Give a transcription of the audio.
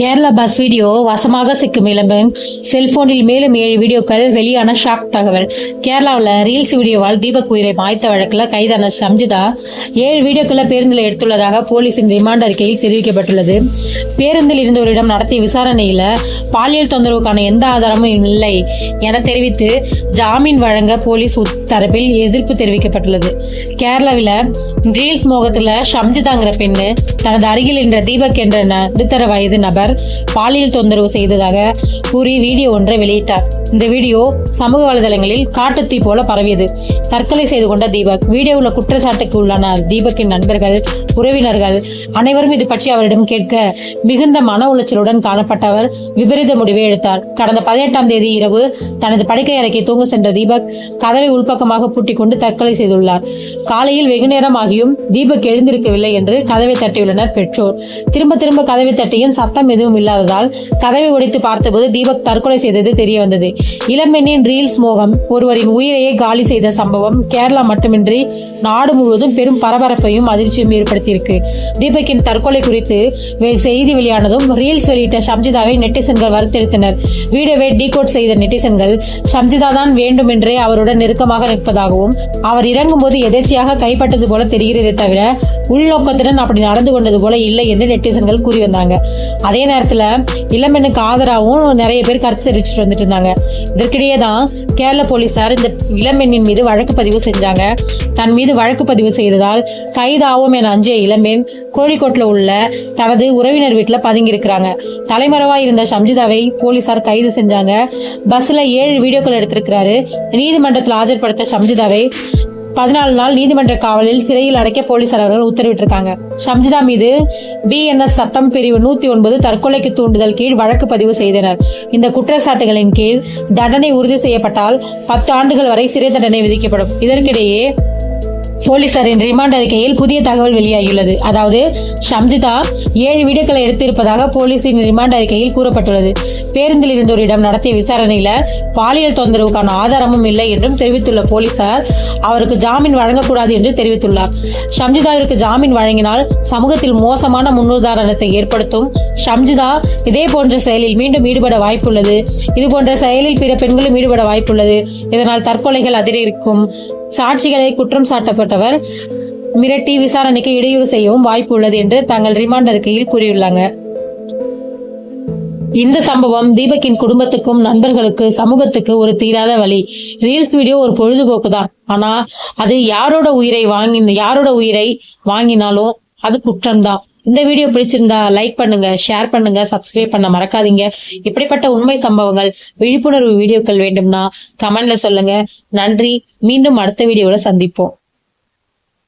Kerala bus video வசமாக சிக்கும் இளம்பெண் செல்போனில் மேலும் ஏழு வீடியோக்கள் வெளியான ஷாக் தகவல். கேரளாவில் ரீல்ஸ் வீடியோவால் தீபக் உயிரை மாய்த்த வழக்கில் கைதான சம்ஜிதா. ஏழு வீடியோக்களை பேருந்தில் எடுத்துள்ளதாக போலீசின் ரிமாண்ட் அறிக்கையில் தெரிவிக்கப்பட்டுள்ளது. பேருந்தில் இருந்தவரிடம் நடத்திய விசாரணையில் பாலியல் தொந்தரவுக்கான எந்த ஆதாரமும் இல்லை என தெரிவித்து ஜாமீன் வழங்க போலீஸ் தரப்பில் எதிர்ப்பு தெரிவிக்கப்பட்டுள்ளது. கேரளாவில் ரீல்ஸ் மோகத்தில் ஷம்ஜிதாங்கிற பெண்ணு தனது அருகில் என்ற தீபக் என்ற நடுத்தர வயது நபர் பாலியல் தொந்தரவு செய்ததாக கூறி வீடியோ ஒன்றை வெளியிட்டார். இந்த வீடியோ சமூக வலைதளங்களில் காட்டுத்தீ போல பரவியது. தற்கொலை செய்து கொண்ட தீபக் வீடியோவில் குற்றச்சாட்டுக்கு உள்ளான தீபக்கின் நண்பர்கள் உறவினர்கள் அனைவரும் இது பற்றி அவரிடம் கேட்க மிகுந்த மன உளைச்சலுடன் காணப்பட்டவர் விபரீத முடிவை எடுத்தார். கடந்த பதினெட்டாம் தேதி இரவு தனது படுக்கை அறைக்கு தூங்க சென்ற தீபக் கதவை உள்பக்கமாக பூட்டிக் கொண்டு தற்கொலை செய்துள்ளார். காலையில் வெகு ஆகியும் தீபக் எழுந்திருக்கவில்லை என்று கதவை தட்டியுள்ளனர் பெற்றோர். திரும்ப திரும்ப கதவை தட்டியும் சத்தம் எதுவும் இல்லாததால் கதவை உடைத்து பார்த்தபோது தீபக் தற்கொலை செய்தது தெரிய வந்தது இளம்பெண்ணின் ரீல்ஸ் மோகம் ஒருவரின் உயிரையே காலி செய்த சம்பவம் கேரளா மட்டுமின்றி நாடு முழுவதும் பெரும் பரபரப்பையும் அதிர்ச்சியும் ஏற்படுத்தியிருக்கு. தீபக்கின் தற்கொலை குறித்து செய்தி வெளியானதும் ரீல்ஸ் வெளியிட்ட ஷம்ஜிதாவை நெட்டிசன்கள் வருத்தெடுத்தனர். வீடியோவை டீகோட் செய்த நெட்டிசன்கள் ஷம்ஜிதா தான் வேண்டுமென்றே அவருடன் நெருக்கமாக நிற்பதாகவும் அவர் இறங்கும்போது எதேச்சியாக கைப்பட்டது போல தெரிகிறதே தவிர உள்நோக்கத்துடன் அப்படி நடந்து கொண்டது போல இல்லை என்று நெட்டிசன்கள் கூறி வந்தாங்க. அதே நேரத்தில் இளம்பெண்ணுக்கு ஆதரவும் நிறைய பேர் கருத்து தெரிவிச்சுட்டு வந்துட்டு இருந்தாங்க. இதற்கிடையே தான் கேரள போலீசார் இந்த இளம்பெண்ணின் மீது வழக்கு பதிவு செஞ்சாங்க. தன் மீது வழக்கு பதிவு செய்ததால் கைதாவோம் என அஞ்சிய இளம்பெண் கோழிக்கோட்டில் உள்ள தனது உறவினர் வீட்டில் பதுங்கியிருக்கிறாங்க. தலைமறைவாக இருந்த சம்ஜிதாவை போலீசார் கைது செஞ்சாங்க. பஸ்ஸில் ஏழு வீடியோக்கள் எடுத்திருக்கிற எடுத்திருக்கிறாரு நீதிமன்றத்தில் ஆஜர்படுத்த ஷம்ஜிதாவை பதினாலு நாள் நீதிமன்ற காவலில் சிறையில் அடைக்க போலீசார் அவர்கள் உத்தரவிட்டிருக்காங்க. ஷம்ஜிதா மீது பிஎன்எஸ் சட்டம் பிரிவு நூத்தி ஒன்பது தற்கொலைக்கு தூண்டுதல் கீழ் வழக்கு பதிவு செய்தனர். இந்த குற்றச்சாட்டுகளின் கீழ் தண்டனை உறுதி செய்யப்பட்டால் பத்து ஆண்டுகள் வரை சிறை தண்டனை விதிக்கப்படும். இதற்கிடையே போலீசாரின் ரிமாண்ட் அறிக்கையில் புதிய தகவல் வெளியாகியுள்ளது. அதாவது ஷம்ஜிதா ஏழு வீடியோக்களை எடுத்திருப்பதாக போலீசின் ரிமாண்ட் அறிக்கையில் கூறப்பட்டுள்ளது. பேருந்தில் இருந்தோரிடம் நடத்திய விசாரணையில பாலியல் தொந்தரவுக்கான ஆதாரமும் இல்லை என்றும் தெரிவித்துள்ள போலீசார் அவருக்கு ஜாமீன் வழங்கக்கூடாது என்று தெரிவித்துள்ளார். ஷம்ஜிதாவிற்கு ஜாமீன் வழங்கினால் சமூகத்தில் மோசமான முன்னுதாரணத்தை ஏற்படுத்தும். ஷம்ஜிதா இதே போன்ற செயலில் மீண்டும் ஈடுபட வாய்ப்புள்ளது. இது போன்ற செயலில் பிற பெண்களும் ஈடுபட வாய்ப்புள்ளது. இதனால் தற்கொலைகள் அதிகரிக்கும். சாட்சிகளை குற்றம் சாட்டப்பட்டவர் மிரட்டி விசாரணைக்கு இடையூறு செய்யவும் வாய்ப்பு உள்ளது என்று தங்கள் ரிமாண்ட் அறிக்கையில் கூறியுள்ளாங்க. இந்த சம்பவம் தீபக்கின் குடும்பத்துக்கும் நண்பர்களுக்கு சமூகத்துக்கு ஒரு தீராத வழி. ரீல்ஸ் வீடியோ ஒரு பொழுதுபோக்கு தான் ஆனா அது யாரோட உயிரை வாங்கி யாரோட உயிரை வாங்கினாலும் அது குற்றம்தான். இந்த வீடியோ பிடிச்சிருந்தா லைக் பண்ணுங்க ஷேர் பண்ணுங்க சப்ஸ்கிரைப் பண்ண மறக்காதீங்க. இப்படிப்பட்ட உண்மை சம்பவங்கள் விழிப்புணர்வு வீடியோக்கள் வேண்டும்னா கமெண்ட்ல சொல்லுங்க. நன்றி. மீண்டும் அடுத்த வீடியோல சந்திப்போம்.